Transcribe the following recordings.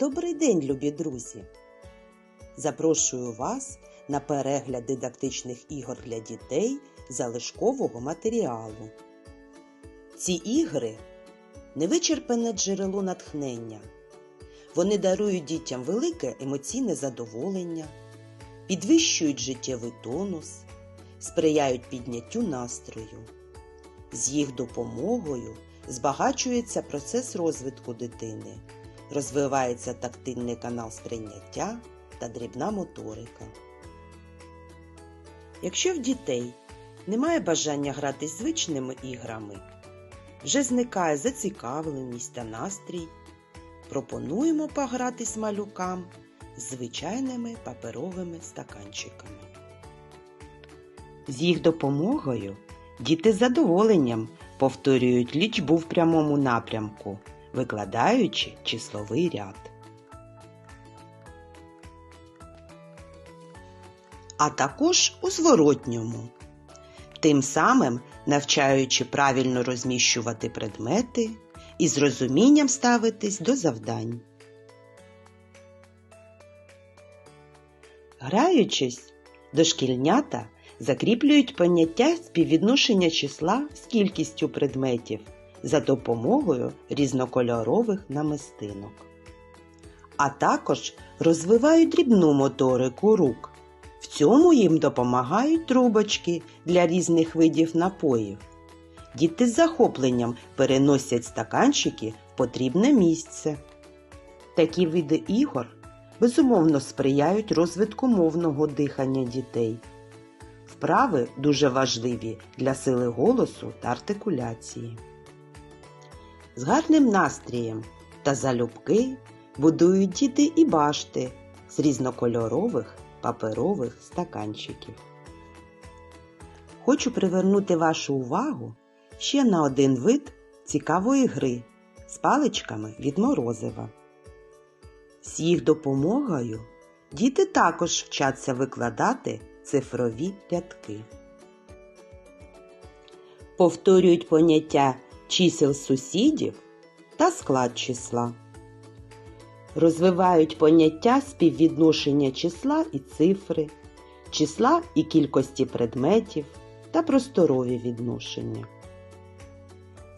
Добрий день, любі друзі! Запрошую вас на перегляд дидактичних ігор для дітей залишкового матеріалу. Ці ігри невичерпане джерело натхнення. Вони дарують дітям велике емоційне задоволення, підвищують життєвий тонус, сприяють підняттю настрою. З їх допомогою збагачується процес розвитку дитини, розвивається тактильний канал сприйняття та дрібна моторика. Якщо в дітей немає бажання грати звичними іграми, вже зникає зацікавленість та настрій, пропонуємо погратись малюкам звичайними паперовими стаканчиками. З їх допомогою діти з задоволенням повторюють лічбу в прямому напрямку, викладаючи числовий ряд. А також у зворотньому, тим самим навчаючи правильно розміщувати предмети і з розумінням ставитись до завдань. Граючись, дошкільнята закріплюють поняття співвідношення числа з кількістю предметів за допомогою різнокольорових намистинок. А також розвивають дрібну моторику рук. В цьому їм допомагають трубочки для різних видів напоїв. Діти з захопленням переносять стаканчики в потрібне місце. Такі види ігор безумовно сприяють розвитку мовного дихання дітей. Вправи дуже важливі для сили голосу та артикуляції. З гарним настрієм та залюбки будують діти і башти з різнокольорових паперових стаканчиків. Хочу привернути вашу увагу ще на один вид цікавої гри з паличками від морозива. З їх допомогою діти також вчаться викладати цифрові рядки. Повторюють поняття чисел сусідів та склад числа. Розвивають поняття співвідношення числа і цифри, числа і кількості предметів та просторові відношення.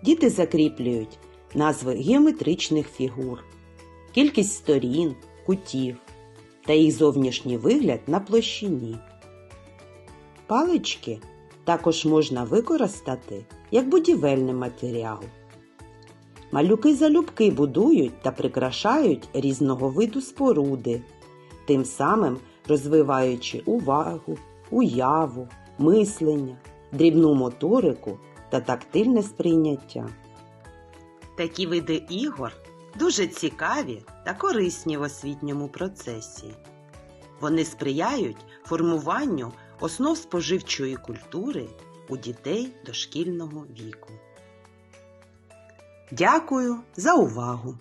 Діти закріплюють назви геометричних фігур, кількість сторін, кутів та їх зовнішній вигляд на площині. Палички також можна використати як будівельний матеріал. Малюки залюбки будують та прикрашають різного виду споруди, тим самим розвиваючи увагу, уяву, мислення, дрібну моторику та тактильне сприйняття. Такі види ігор дуже цікаві та корисні в освітньому процесі. Вони сприяють формуванню основ споживчої культури у дітей дошкільного віку. Дякую за увагу!